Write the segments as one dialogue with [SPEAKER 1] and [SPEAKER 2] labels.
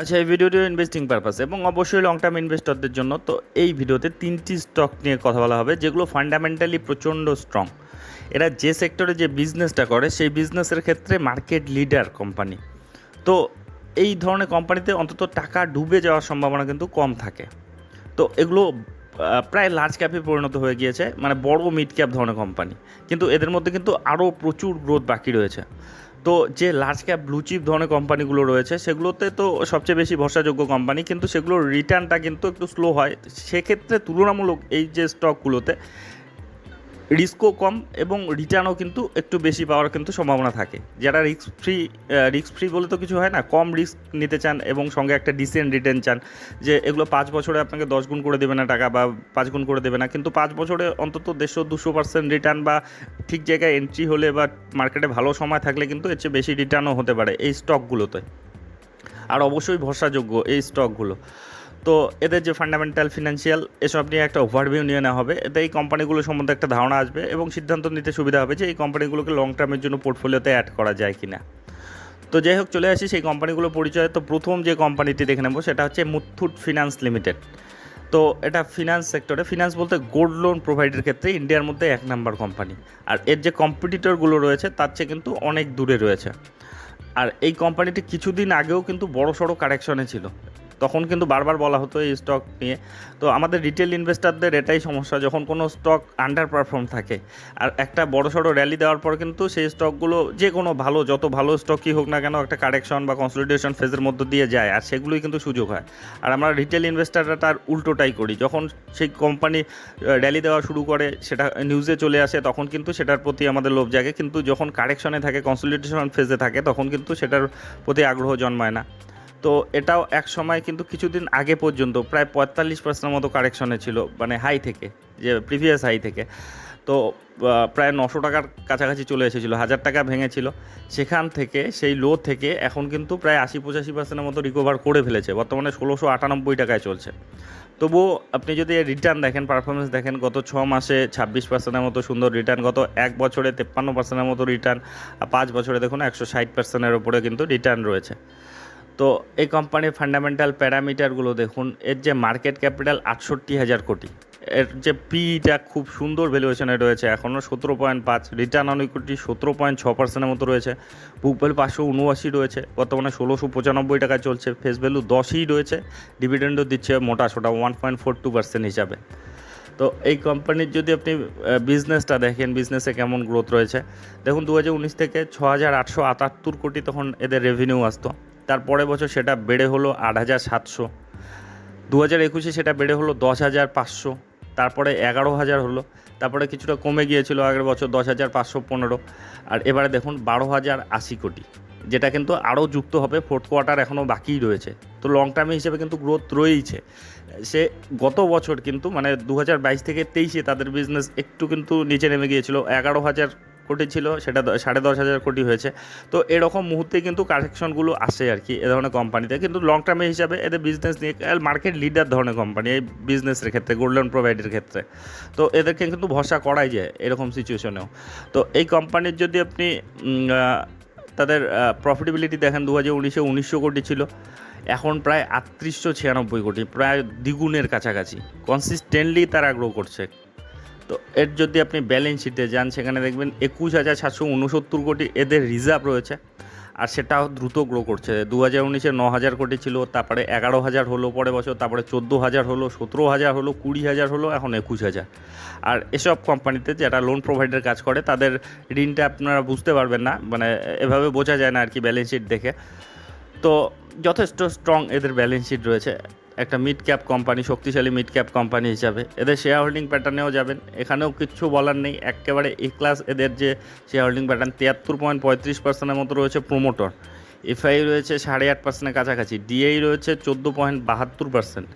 [SPEAKER 1] আচ্ছা এই ভিডিওটি ইনভেস্টিং পারপাস এবং অবশ্যই লং টার্ম ইনভেস্টরদের জন্য। তো এই ভিডিওতে তিনটি স্টক নিয়ে কথা বলা হবে, যেগুলো ফান্ডামেন্টালি প্রচণ্ড স্ট্রং এরা যে সেক্টরে যে বিজনেসটা করে, সেই বিজনেসের ক্ষেত্রে মার্কেট লিডার কোম্পানি তো এই ধরনের কোম্পানিতে অন্তত টাকা ডুবে যাওয়ার সম্ভাবনা কিন্তু কম থাকে। তো এগুলো প্রায় লার্জ ক্যাপে পরিণত হয়ে গিয়েছে মানে বড় মিড ক্যাপ ধরনের কোম্পানি কিন্তু এদের মধ্যে কিন্তু আরও প্রচুর গ্রোথ বাকি রয়েছে। তো যে লার্জ ক্যাপ ব্লু চিপ ধরনের কোম্পানিগুলো রয়েছে, সেগুলোতে তো সবচেয়ে বেশি ভরসাযোগ্য কোম্পানি কিন্তু সেগুলোর রিটার্নটা কিন্তু একটু স্লো হয়। সেক্ষেত্রে তুলনামূলক এই যে স্টকগুলোতে রিস্কও কম এবং রিটার্নও কিন্তু একটু বেশি পাওয়ার কিন্তু সম্ভাবনা থাকে। যারা রিস্ক ফ্রি রিস্ক ফ্রি বলে তো কিছু হয় না, কম রিস্ক নিতে চান এবং সঙ্গে একটা ডিসেন্ট রিটার্ন চান যে এগুলো পাঁচ বছরে আপনাকে দশ গুণ করে দেবে না টাকা বা পাঁচ গুণ করে দেবে না, কিন্তু পাঁচ বছরে অন্তত দেড়শো, দুশো পার্সেন্ট রিটার্ন বা ঠিক জায়গায় এন্ট্রি হলে বা মার্কেটে ভালো সময় থাকলে কিন্তু এর চেয়ে বেশি রিটার্নও হতে পারে এই স্টকগুলোতে আর অবশ্যই ভরসাযোগ্য এই স্টকগুলো তো এদের যে ফান্ডামেন্টাল ফিনান্সিয়াল এসব নিয়ে একটা ওভারভিউ নিয়ে নেওয়া হবে। এতে এই কোম্পানিগুলো সম্বন্ধে একটা ধারণা আসবে এবং সিদ্ধান্ত নিতে সুবিধা হবে যে এই কোম্পানিগুলোকে লং টার্মের জন্য পোর্টফোলিওতে অ্যাড করা যায় কি না তো যাই হোক, চলে আসি সেই কোম্পানিগুলো পরিচয়। তো প্রথম যে কোম্পানিটি দেখে নেব, সেটা হচ্ছে মুথুট ফিনান্স লিমিটেড তো এটা ফিনান্স সেক্টরে ফিনান্স বলতে গোল্ড লোন প্রোভাইডের ক্ষেত্রে ইন্ডিয়ার মধ্যে এক নাম্বার কোম্পানি আর এর যে কম্পিটিটরগুলো রয়েছে, তার চেয়ে কিন্তু অনেক দূরে রয়েছে। আর এই কোম্পানিটি কিছুদিন আগেও কিন্তু বড় সড়ো কারেকশনে ছিল। তখন কিন্তু বারবার বলা হতো এই স্টক নিয়ে। তো আমাদের রিটেল ইনভেস্টারদের এটাই সমস্যা, যখন কোনো স্টক আন্ডার পারফর্ম থাকে, আর একটা বড় সড়ো র্যালি দেওয়ার পর কিন্তু সেই স্টকগুলো যে কোনো ভালো, যত ভালো স্টকই হোক না কেন, একটা কারেকশন বা কনসলিডেশন ফেজের মধ্য দিয়ে যায়, আর সেগুলোই কিন্তু সুযোগ হয়। আর আমরা রিটেল ইনভেস্টাররা তার উল্টোটাই করি। যখন সেই কোম্পানি র্যালি দেওয়া শুরু করে, সেটা নিউজে চলে আসে, তখন কিন্তু সেটার প্রতি আমাদের লোভ জাগে। কিন্তু যখন কারেকশনে থাকে কনসলিডেশন ফেজে থাকে, তখন কিন্তু সেটার প্রতি আগ্রহ জন্মায় না। তো এটাও এক সময় কিন্তু কিছুদিন আগে পর্যন্ত, প্রায় পঁয়তাল্লিশ পার্সেন্টের মতো কারেকশনে ছিল মানে হাই থেকে, যে প্রিভিয়াস হাই থেকে। তো প্রায় নশো টাকার কাছাকাছি চলে এসেছিল, হাজার টাকা ভেঙেছিল। সেখান থেকে, সেই লো থেকে এখন কিন্তু প্রায় আশি পঁচাশি পার্সেন্টের মতো রিকভার করে ফেলেছে। বর্তমানে ষোলোশো আটানব্বই টাকায় চলছে। তবুও আপনি যদি রিটার্ন দেখেন পারফরমেন্স দেখেন, গত ছ মাসে ছাব্বিশ পার্সেন্টের মতো সুন্দর রিটার্ন গত এক বছরে তেপ্পান্ন পার্সেন্টের মতো রিটার্ন আর পাঁচ বছরে দেখুন একশো ষাট পার্সেন্টের ওপরে কিন্তু রিটার্ন রয়েছে। তো এই কোম্পানির ফান্ডামেন্টাল প্যারামিটারগুলো দেখুন, এর যে মার্কেট ক্যাপিটাল আটষট্টি হাজার কোটি। এর যে পিটা খুব সুন্দর ভ্যালুয়েশনে রয়েছে, এখনও সতেরো পয়েন্ট পাঁচ রিটার্ন অন ইকুইটি সতেরো পয়েন্ট ছ পার্সেন্টের মতো রয়েছে বুক ভ্যালু পাঁচশো উনআশি রয়েছে, বর্তমানে ষোলোশো পঁচানব্বই টাকা চলছে ফেস ভ্যালু দশই রয়েছে ডিভিডেন্ডও দিচ্ছে মোটা সোটা one point four two percent হিসাবে। তো এই কোম্পানির যদি আপনি বিজনেসটা দেখেন বিজনেসে কেমন গ্রোথ রয়েছে, দেখুন দু হাজার উনিশ থেকে ছ হাজার আটশো আটাত্তর কোটি তখন এদের রেভিনিউ আসতো। তারপরের বছর সেটা বেড়ে হলো আট হাজার সাতশো। দু হাজার একুশে সেটা বেড়ে হলো দশ হাজার পাঁচশো। তারপরে এগারো হাজার হলো, তারপরে কিছুটা কমে গিয়েছিল আগের বছর দশ হাজার পাঁচশো পনেরো। আর এবারে দেখুন বারো হাজার আশি কোটি, যেটা কিন্তু আরও যুক্ত হবে ফোর্থ কোয়ার্টার এখনও বাকিই রয়েছে। তো লং টার্মে হিসেবে কিন্তু গ্রোথ রয়েইছে। সে গত বছর কিন্তু মানে দু হাজার বাইশ থেকে তেইশে তাদের বিজনেস একটু কিন্তু নিচে নেমে গিয়েছিল, এগারো হাজার কোটি ছিল, সেটা সাড়ে দশ হাজার কোটি হয়েছে। তো এরকম মুহূর্তে কিন্তু কারেকশনগুলো আসে আর কি এ ধরনের কোম্পানিতে। কিন্তু লং টার্মে হিসাবে এদের বিজনেস নিয়ে মার্কেট লিডার ধরনের কোম্পানি এই বিজনেসের ক্ষেত্রে গোল্ড লোন প্রোভাইডের ক্ষেত্রে। তো এদেরকে কিন্তু ভরসা করাই যায় এরকম সিচুয়েশনেও তো এই কোম্পানির যদি আপনি তাদের প্রফিটেবিলিটি দেখেন দু হাজার উনিশে উনিশশো কোটি ছিল, এখন প্রায় আটত্রিশশো ছিয়ানব্বই কোটি, প্রায় দ্বিগুণের কাছাকাছি। কনসিস্টেন্টলি তারা গ্রো করছে। তো এর যদি আপনি ব্যালেন্স শিটে যান, সেখানে দেখবেন একুশ হাজার সাতশো উনসত্তর কোটি এদের রিজার্ভ রয়েছে। আর সেটাও দ্রুত গ্রো করছে। দু হাজার উনিশে ন হাজার কোটি ছিল, তারপরে এগারো হাজার হলো পরে বছর, তারপরে চোদ্দ হাজার হলো, সতেরো হাজার হলো, কুড়ি হাজার হলো, এখন একুশ হাজার। আর এসব কোম্পানিতে যারা লোন প্রোভাইডার কাজ করে, তাদের ঋণটা আপনারা বুঝতে পারবেন না। মানে এভাবে বোঝা যায় না আর কি ব্যালেন্স শিট দেখে। তো যথেষ্ট স্ট্রং এদের ব্যালেন্স শিট রয়েছে। একটা মিড ক্যাপ কোম্পানি শক্তিশালী মিড ক্যাপ কোম্পানি হিসাবে। এদের শেয়ার হোল্ডিং প্যাটার্নেও যাবেন। এখানেও কিচ্ছু বলার নেই। একেবারে এ ক্লাস এদের যে শেয়ার হোল্ডিং প্যাটার্ন তিয়াত্তর পয়েন্ট পঁয়ত্রিশ পার্সেন্টের মতো রয়েছে প্রোমোটর এফআই রয়েছে সাড়ে আট পার্সেন্টের কাছাকাছি। ডিআই রয়েছে চোদ্দ পয়েন্ট বাহাত্তর পার্সেন্ট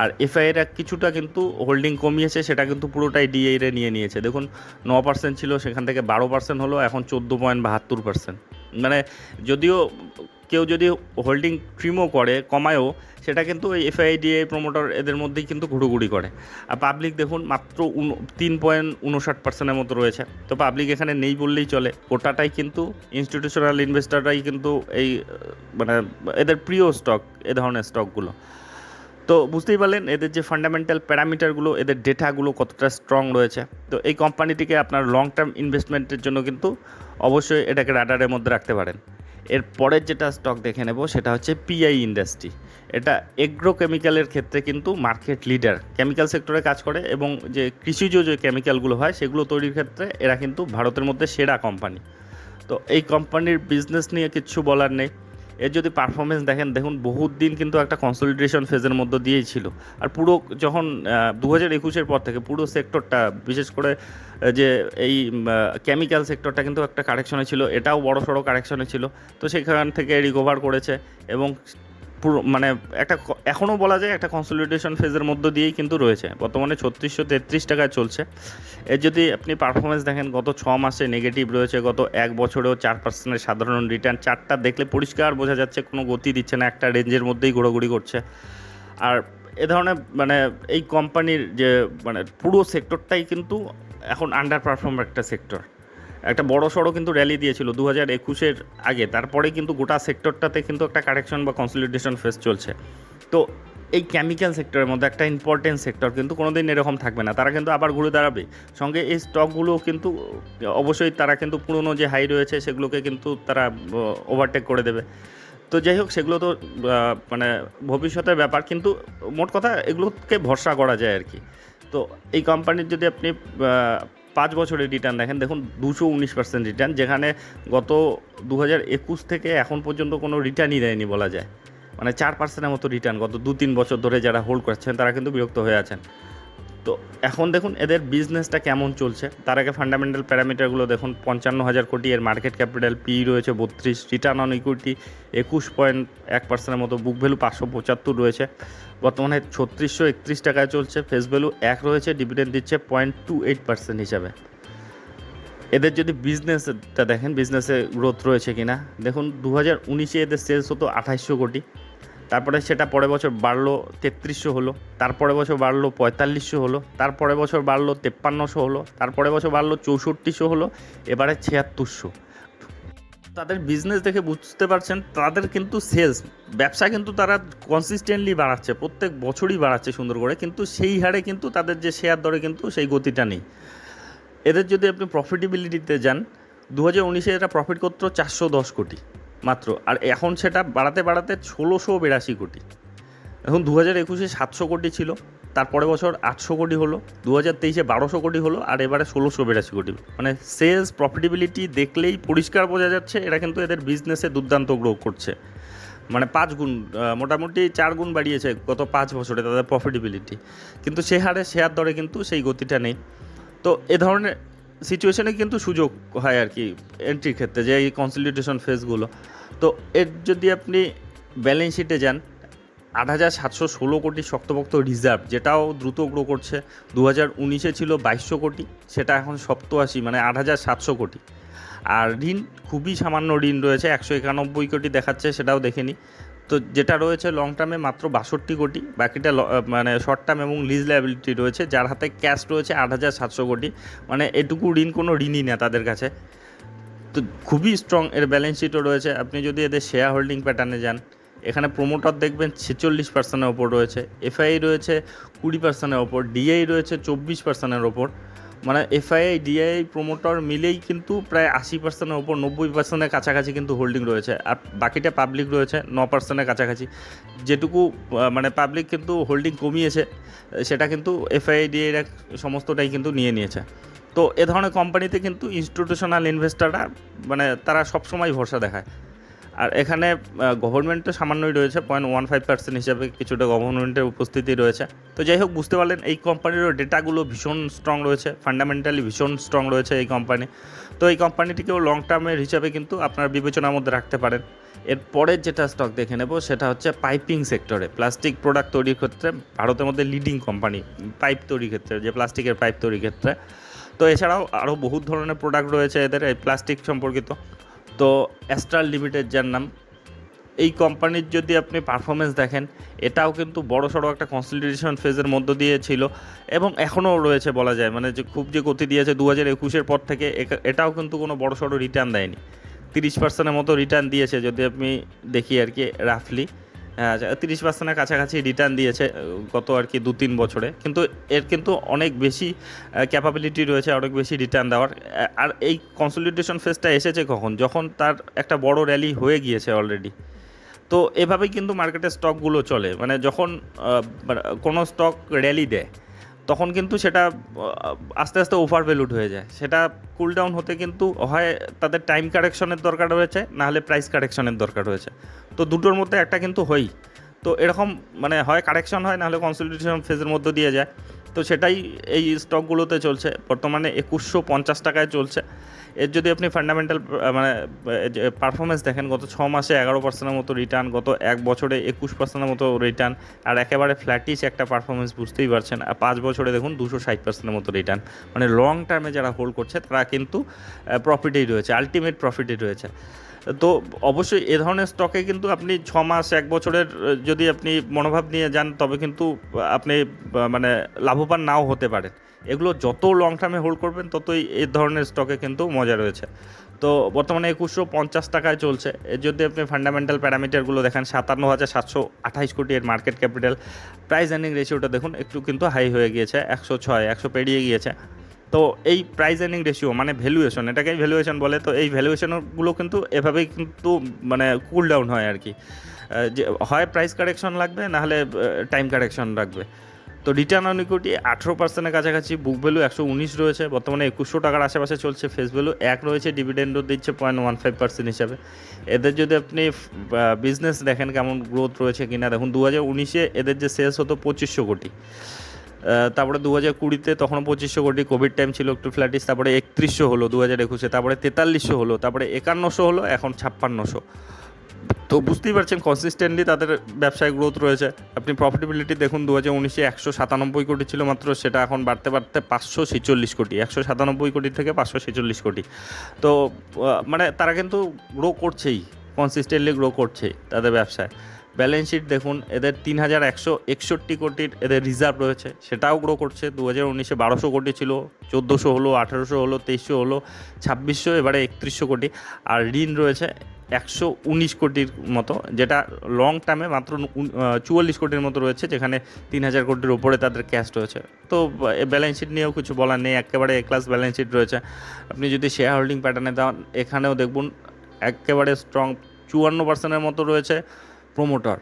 [SPEAKER 1] আর এফআইরা কিছুটা কিন্তু হোল্ডিং কমিয়েছে, সেটা কিন্তু পুরোটাই ডিআইরে নিয়ে নিয়েছে। দেখুন, ন পার্সেন্ট ছিল, সেখান থেকে বারো পার্সেন্ট হলো, এখন চোদ্দ পয়েন্ট বাহাত্তর পার্সেন্ট মানে যদিও কেউ যদি হোল্ডিং ট্রিমও করে, কমায়ও, সেটা কিন্তু ওই এফআইডিএ প্রমোটার এদের মধ্যেই কিন্তু ঘুরোঘুরি করে। আর পাবলিক দেখুন, মাত্র তিন পয়েন্ট উনষাট পার্সেন্টের মতো রয়েছে। তো পাবলিক এখানে নেই বললেই চলে। গোটাটাই কিন্তু ইনস্টিটিউশনাল ইনভেস্টাররাই কিন্তু এই মানে এদের প্রিয় স্টক এ ধরনের স্টকগুলো তো বুঝতেই পারলেন, এদের যে ফান্ডামেন্টাল প্যারামিটারগুলো এদের ডেটাগুলো কতটা স্ট্রং রয়েছে। তো এই কোম্পানিটিকে আপনার লং টার্ম ইনভেস্টমেন্টের জন্য কিন্তু অবশ্যই এটাকে রাডারের মধ্যে রাখতে পারেন। এর পরের যেটা স্টক দেখে নেব, সেটা হচ্ছে পিআই ইন্ডাস্ট্রি এটা এগ্রো কেমিক্যালের ক্ষেত্রে কিন্তু মার্কেট লিডার কেমিক্যাল সেক্টরে কাজ করে এবং যে কৃষিজ যে কেমিক্যালগুলো হয়, সেগুলো তৈরির ক্ষেত্রে এরা কিন্তু ভারতের মধ্যে সেরা কোম্পানি তো এই কোম্পানির বিজনেস নিয়ে কিছু বলার নেই। এর যদি পারফরমেন্স দেখেন, দেখুন বহুত দিন কিন্তু একটা কনসলিডেশন ফেজের মধ্যে দিয়েই ছিল। আর পুরো যখন দু হাজার একুশের পর থেকে পুরো সেক্টরটা বিশেষ করে যে এই কেমিক্যাল সেক্টরটা কিন্তু একটা কারেকশনে ছিল। এটাও বড় সড়ো কারেকশনে ছিল। তো সেখান থেকে রিকভার করেছে এবং পুরো মানে একটা এখনও বলা যায় একটা কনসলিডেশন ফেজের মধ্য দিয়েই কিন্তু রয়েছে। বর্তমানে ছত্রিশশো তেত্রিশ টাকায় চলছে। এর যদি আপনি পারফরমেন্স দেখেন, গত ছ মাসে নেগেটিভ রয়েছে, গত এক বছরেও চার পার্সেন্টের সাধারণ রিটার্ন চারটা দেখলে পরিষ্কার বোঝা যাচ্ছে, কোনো গতি দিচ্ছে না, একটা রেঞ্জের মধ্যেই ঘোরাঘুরি করছে। আর এ ধরনের মানে এই কোম্পানির যে মানে পুরো সেক্টরটাই কিন্তু এখন আন্ডার পারফর্ম একটা সেক্টর একটা বড় সড়ো কিন্তু র্যালি দিয়েছিল দু হাজার একুশের আগে। তারপরে কিন্তু গোটা সেক্টরটাতে কিন্তু একটা কারেকশন বা কনসলিডেশন ফেস চলছে। তো এই কেমিক্যাল সেক্টরের মধ্যে একটা ইম্পর্টেন্ট সেক্টর কিন্তু কোনোদিন এরকম থাকবে না। তারা কিন্তু আবার ঘুরে দাঁড়াবে। সঙ্গে এই স্টকগুলো কিন্তু অবশ্যই তারা কিন্তু পুরনো যে হাই রয়েছে সেগুলোকে কিন্তু তারা ওভারটেক করে দেবে। তো যাই হোক, সেগুলো তো মানে ভবিষ্যতের ব্যাপার। কিন্তু মোট কথা এগুলোকে ভরসা করা যায় আর কি। তো এই কোম্পানির যদি আপনি পাঁচ বছরের রিটার্ন দেখেন, দেখুন দুশো উনিশ পার্সেন্ট রিটার্ন যেখানে গত দু হাজার একুশ থেকে এখন পর্যন্ত কোনো রিটার্নই দেয়নি বলা যায়। মানে চার পার্সেন্টের মতো রিটার্ন গত দু তিন বছর ধরে যারা হোল্ড করছেন, তারা কিন্তু বিরক্ত হয়ে আছেন। তো এখন দেখুন, এদের বিজনেসটা কেমন চলছে? তার আগে ফান্ডামেন্টাল প্যারামিটারগুলো দেখুন, পঞ্চান্ন হাজার কোটি এর মার্কেট ক্যাপিটাল পি রয়েছে বত্রিশ রিটার্ন অন ইকুইটি একুশ পয়েন্ট এক পার্সেন্টের মতো বুক ভ্যালু পাঁচশো পঁচাত্তর রয়েছে। বর্তমানে ছত্রিশশো একত্রিশ টাকায় চলছে। ফেস ভ্যালু এক রয়েছে ডিভিডেন্ড দিচ্ছে পয়েন্ট টু এইট পার্সেন্ট হিসাবে। এদের যদি বিজনেসটা দেখেন বিজনেসে গ্রোথ রয়েছে কিনা, দেখুন দু হাজার উনিশে এদের সেলস হতো আঠাইশশো কোটি। তারপরে সেটা পরের বছর বাড়লো তেত্রিশশো হলো তারপরে বছর বাড়লো পঁয়তাল্লিশশো হলো তারপরে বছর বাড়লো তেপ্পান্নশো হলো তারপরে বছর বাড়লো চৌষট্টিশো হলো, এবারে ছিয়াত্তরশো। তাদের বিজনেস দেখে বুঝতে পারছেন, তাদের কিন্তু সেলস ব্যবসা কিন্তু তারা কনসিস্টেন্টলি বাড়াচ্ছে, প্রত্যেক বছরই বাড়াচ্ছে সুন্দর করে, কিন্তু সেই হারে কিন্তু তাদের যে শেয়ার দরে কিন্তু সেই গতিটা নেই। এদের যদি আপনি প্রফিটেবিলিটিতে যান দু হাজার উনিশে এটা প্রফিট করতো চারশো দশ কোটি মাত্র, আর এখন সেটা বাড়াতে বাড়াতে ষোলোশো বিরাশি কোটি। এখন দু হাজার একুশে সাতশো কোটি ছিল। তারপরে বছর আটশো কোটি হলো দু হাজার তেইশে বারোশো কোটি হলো, আর এবারে ষোলোশো বিরাশি কোটি। মানে সেলস প্রফিটেবিলিটি দেখলেই পরিষ্কার বোঝা যাচ্ছে, এরা কিন্তু এদের বিজনেসে দুর্দান্ত গ্রো করছে। মানে পাঁচ গুণ মোটামুটি চার গুণ বাড়িয়েছে গত পাঁচ বছরে তাদের প্রফিটেবিলিটি কিন্তু সে হারে শেয়ার দরে কিন্তু সেই গতিটা নেই। তো এ ধরনের সিচুয়েশনে কিন্তু সুযোগ হয় আর কি এন্ট্রির ক্ষেত্রে, যে এই কনসলিডেশন ফেজগুলো তো এর যদি আপনি ব্যালেন্স শিটে যান আট হাজার সাতশো ষোলো কোটি শক্তপোক্ত রিজার্ভ, যেটাও দ্রুত গ্রো করছে। দু হাজার উনিশে ছিল বাইশশো কোটি, সেটা এখন সপ্তআশি মানে আট হাজার সাতশো কোটি। আর ঋণ, খুবই সামান্য ঋণ রয়েছে, একশো একানব্বই কোটি দেখাচ্ছে, সেটাও দেখে নিই তো যেটা রয়েছে লং টার্মে মাত্র বাষট্টি কোটি, বাকিটা মানে শর্ট টার্ম এবং লিজ লাইবিলিটি রয়েছে, যার হাতে ক্যাশ রয়েছে আট হাজার সাতশো কোটি। মানে এটুকু ঋণ, কোনো ঋণই না তাদের কাছে। তো খুবই স্ট্রং এর ব্যালেন্স শিটও রয়েছে। আপনি যদি এদের শেয়ার হোল্ডিং প্যাটার্নে যান এখানে প্রোমোটার দেখবেন ছেচল্লিশ পার্সেন্টের ওপর রয়েছে এফআই রয়েছে কুড়ি পার্সেন্টের ওপর ডিআই রয়েছে চব্বিশ পার্সেন্টের ওপর। মানে এফআইআই ডিআই প্রোমোটার মিলেই কিন্তু প্রায় আশি পার্সেন্টের ওপর, নব্বই পার্সেন্টের কাছাকাছি কিন্তু হোল্ডিং রয়েছে। আর বাকিটা পাবলিক রয়েছে ন পার্সেন্টের কাছাকাছি। যেটুকু মানে পাবলিক কিন্তু হোল্ডিং কমিয়েছে, সেটা কিন্তু এফআইআই ডিআই সমস্তটাই কিন্তু নিয়ে নিয়েছে। তো এ ধরনের কোম্পানিতে কিন্তু ইনস্টিটিউশনাল ইনভেস্টাররা মানে তারা সবসময় ভরসা দেখায়। আর এখানে গভর্নমেন্টও সামান্যই রয়েছে পয়েন্ট ওয়ান ফাইভ পার্সেন্ট হিসাবে কিছুটা গভর্নমেন্টের উপস্থিতি রয়েছে। তো যাই হোক, বুঝতে পারলেন, এই কোম্পানিরও ডেটাগুলো ভীষণ স্ট্রং রয়েছে ফান্ডামেন্টালি ভীষণ স্ট্রং রয়েছে এই কোম্পানি তো এই কোম্পানিটিকেও লং টার্মের হিসাবে কিন্তু আপনার বিবেচনার মধ্যে রাখতে পারেন। এর পরের যেটা স্টক দেখে নেব, সেটা হচ্ছে পাইপিং সেক্টরে প্লাস্টিক প্রোডাক্ট তৈরির ক্ষেত্রে, ভারতের মধ্যে লিডিং কোম্পানি পাইপ তৈরির ক্ষেত্রে, যে প্লাস্টিকের পাইপ তৈরির ক্ষেত্রে। তো এছাড়াও আরও বহুত ধরনের প্রোডাক্ট রয়েছে এদের, এই প্লাস্টিক সম্পর্কিত। তো অ্যাস্ট্রাল লিমিটেড যার নাম, এই কোম্পানির যদি আপনি পারফরমেন্স দেখেন, এটাও কিন্তু বড় সড়ো একটা কনসলিডেশন ফেজের মধ্য দিয়ে ছিল এবং এখনও রয়েছে বলা যায়। মানে যে খুব যে গতি দিয়েছে দু হাজার একুশের পর থেকে এটাও কিন্তু কোনো বড় সড়ো রিটার্ন দেয়নি। তিরিশ পার্সেন্টের মতো রিটার্ন দিয়েছে, যদি আপনি দেখি আর কি রাফলি তিরিশ পার্সেন্টের কাছাকাছি রিটার্ন দিয়েছে গত আর কি দু তিন বছরে। কিন্তু এর কিন্তু অনেক বেশি ক্যাপাবিলিটি রয়েছে, অনেক বেশি রিটার্ন দেওয়ার। আর এই কনসলিডেশন ফেজটা এসেছে কখন? যখন তার একটা বড় র্যালি হয়ে গিয়েছে অলরেডি তো এভাবেই কিন্তু মার্কেটের স্টকগুলো চলে। মানে যখন মানে কোনো স্টক র্যালি দেয় তখন কিন্তু সেটা আস্তে আস্তে ওভার ভ্যালুড হয়ে যায়। সেটা কুল ডাউন হতে কিন্তু হয়, তাদের টাইম কারেকশনের দরকার রয়েছে, নাহলে প্রাইস কারেকশনের দরকার রয়েছে। তো দুটোর মধ্যে একটা কিন্তু হই তো এরকম মানে হয় কারেকশন হয়, নাহলে কনসলিডেশন ফেজের মধ্যে দিয়ে যায়। তো সেটাই এই স্টকগুলোতে চলছে। বর্তমানে একুশশো পঞ্চাশ টাকায় চলছে। এর যদি আপনি ফান্ডামেন্টাল মানে পারফরমেন্স দেখেন, গত ছ মাসে এগারো পার্সেন্টের মতো রিটার্ন গত এক বছরে একুশ পার্সেন্টের মতো রিটার্ন আর একেবারে ফ্ল্যাটিস একটা পারফরমেন্স বুঝতেই পারছেন। আর পাঁচ বছরে দেখুন দুশো ষাট পার্সেন্টের মতো রিটার্ন মানে লং টার্মে যারা হোল্ড করছে, তারা কিন্তু প্রফিটেই রয়েছে আলটিমেট প্রফিটেই রয়েছে। তো অবশ্যই এ ধরনের স্টকে কিন্তু আপনি ছ মাস, এক বছরের যদি আপনি মনোভাব নিয়ে যান, তবে কিন্তু আপনি মানে লাভবান নাও হতে পারেন। এগুলো যত লং টার্মে হোল্ড করবেন, ততই এই ধরনের স্টকে কিন্তু মজা রয়েছে। তো বর্তমানে একুশশো পঞ্চাশ টাকায় চলছে। যদি আপনি ফান্ডামেন্টাল প্যারামিটারগুলো দেখেন, সাতান্ন হাজার সাতশো আঠাইশ কোটি এর মার্কেট ক্যাপিটাল প্রাইস আর্নিং রেশিওটা দেখুন, একটু কিন্তু হাই হয়ে গিয়েছে, একশো ছয়, একশো পেরিয়ে গিয়েছে। তো এই প্রাইস আর্নিং রেশিও মানে ভ্যালুয়েশন এটাকেই ভ্যালুয়েশন বলে, তো এই ভ্যালুয়েশনগুলো কিন্তু এভাবেই কিন্তু মানে কুল ডাউন হয় আর কি যে হয় প্রাইস কারেকশন লাগবে নাহলে টাইম কারেকশন রাখবে তো রিটার্ন অন ইকুইটি আঠেরো পার্সেন্টের কাছাকাছি বুক ভ্যালু একশো উনিশ রয়েছে, বর্তমানে একুশশো টাকার আশেপাশে চলছে ফেস ভ্যালু এক রয়েছে ডিভিডেন্ডও দিচ্ছে পয়েন্ট ওয়ান ফাইভ পার্সেন্ট হিসাবে। এদের যদি আপনি বিজনেস দেখেন কেমন গ্রোথ রয়েছে কিনা, দেখুন দু হাজার উনিশে এদের যে সেলস হতো পঁচিশশো কোটি। তারপরে দু হাজার কুড়িতে তখন পঁচিশশো কোটি কোভিড টাইম ছিল, একটু ফ্ল্যাটিস তারপরে একত্রিশশো হলো দু হাজার একুশে, তারপরে তেতাল্লিশশো হলো, তারপরে একান্নশো হলো, এখন ছাপ্পান্নশো। তো বুঝতেই পারছেন কনসিস্টেন্টলি তাদের ব্যবসায় গ্রোথ রয়েছে। আপনি প্রফিটেবিলিটি দেখুন দু হাজার উনিশে একশো সাতানব্বই কোটি ছিল মাত্র, সেটা এখন বাড়তে বাড়তে পাঁচশো ছেচল্লিশ কোটি, একশো সাতানব্বই কোটি থেকে পাঁচশো ছেচল্লিশ কোটি। তো মানে তারা কিন্তু গ্রো করছেই কনসিস্টেন্টলি গ্রো করছেই তাদের ব্যবসায়। ব্যালেন্স শিট দেখুন, এদের তিন হাজার একশো একষট্টি কোটির এদের রিজার্ভ রয়েছে। সেটাও গ্রো করছে। দু হাজার উনিশে বারোশো কোটি ছিল, চোদ্দোশো হলো, আঠেরোশো হলো, তেইশশো হলো, ছাব্বিশশো, এবারে একত্রিশশো কোটি। আর ঋণ রয়েছে একশো উনিশ কোটির মতো, যেটা লং টার্মে মাত্র চুয়াল্লিশ কোটির মতো রয়েছে, যেখানে তিন হাজার কোটির উপরে তাদের ক্যাশ রয়েছে। তো ব্যালেন্স শিট নিয়েও কিছু বলার নেই, একেবারে এ ক্লাস ব্যালেন্স শিট রয়েছে। আপনি যদি শেয়ার হোল্ডিং প্যাটার্নে দেন এখানেও দেখুন, একেবারে স্ট্রং চুয়ান্ন পার্সেন্টের মতো রয়েছে। প্রোমোটার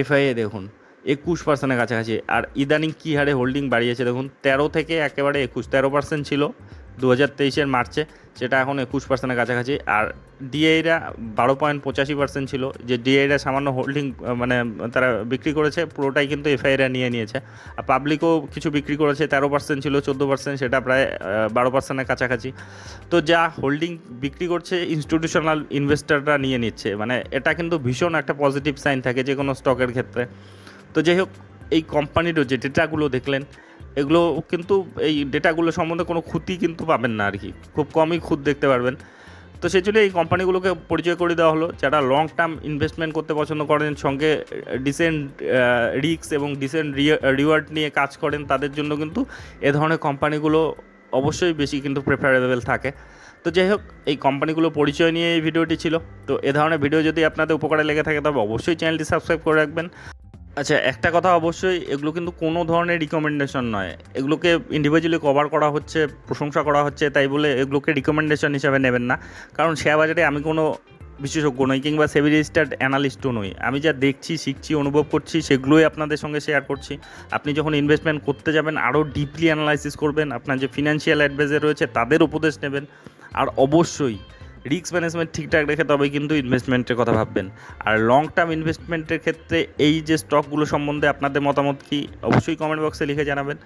[SPEAKER 1] এফআইএ দেখুন, একুশ পার্সেন্টের কাছাকাছি। আর ইদানিং কী হারে হোল্ডিং বাড়িয়েছে দেখুন, তেরো থেকে একেবারে একুশ, তেরো পার্সেন্ট ছিল। দু হাজার তেইশের মার্চে, সেটা এখন একুশ পার্সেন্টের কাছাকাছি। আর ডিআইরা বারো পয়েন্ট পঁচাশি পার্সেন্ট ছিল। যে ডিআইরা সামান্য হোল্ডিং মানে তারা বিক্রি করেছে, পুরোটাই কিন্তু এফআইরা নিয়ে নিয়েছে। আর পাবলিকও কিছু বিক্রি করেছে, তেরো পার্সেন্ট ছিল, চোদ্দ পার্সেন্ট সেটা প্রায় বারো পার্সেন্টের কাছাকাছি। তো যা হোল্ডিং বিক্রি করছে ইনস্টিটিউশনাল ইনভেস্টররা নিয়ে নিচ্ছে। মানে এটা কিন্তু ভীষণ একটা পজিটিভ সাইন থাকে যে কোনো স্টকের ক্ষেত্রে। তো যাই হোক এই কোম্পানিরও যে ডেটাগুলো দেখলেন, এগুলো কিন্তু এই ডেটাগুলো সম্বন্ধে কোনো ক্ষতি কিন্তু পাবেন না আর কি খুব কমই খুদ দেখতে পারবেন। তো সেই জন্য এই কোম্পানিগুলোকে পরিচয় করে দেওয়া হলো, যারা লং টার্ম ইনভেস্টমেন্ট করতে পছন্দ করেন, সঙ্গে ডিসেন্ট রিস্ক এবং ডিসেন্ট রিওয়ার্ড নিয়ে কাজ করেন, তাদের জন্য কিন্তু এ ধরনের কোম্পানিগুলো অবশ্যই বেশি কিন্তু প্রেফারেবল থাকে। তো যাই হোক, এই কোম্পানিগুলো পরিচয় নিয়ে এই ভিডিওটি ছিল। তো এ ধরনের ভিডিও যদি আপনাদের উপকারে লেগে থাকে, তবে অবশ্যই চ্যানেলটি সাবস্ক্রাইব করে রাখবেন। আচ্ছা একটা কথা অবশ্যই, এগুলো কিন্তু কোনো ধরনের রিকমেন্ডেশন নয়। এগুলোকে ইন্ডিভিজুয়ালি কভার করা হচ্ছে, প্রশংসা করা হচ্ছে, তাই বলে এগুলোকে রিকমেন্ডেশন হিসাবে নেবেন না। কারণ শেয়ার বাজারে আমি কোনো বিশেষজ্ঞ নই, কিংবা সেভি রেজিস্টার্ড অ্যানালিস্টও নই। আমি যা দেখছি, শিখছি, অনুভব করছি, সেগুলোই আপনাদের সঙ্গে শেয়ার করছি। আপনি যখন ইনভেস্টমেন্ট করতে যাবেন, আরও ডিপলি অ্যানালাইসিস করবেন, আপনার যে ফিনান্সিয়াল অ্যাডভাইজার রয়েছে, তাদের উপদেশ নেবেন। আর অবশ্যই রিস্ক ম্যানেজমেন্ট ঠিকঠাক রেখে তবে কিন্তু ইনভেস্টমেন্টের কথা ভাববেন। আর লং টার্ম ইনভেস্টমেন্টের ক্ষেত্রে এই যে স্টকগুলো সম্বন্ধে আপনাদের মতামত কি, অবশ্যই কমেন্ট বক্সে লিখে জানাবেন।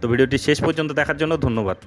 [SPEAKER 1] তো ভিডিওটি শেষ পর্যন্ত দেখার জন্য ধন্যবাদ।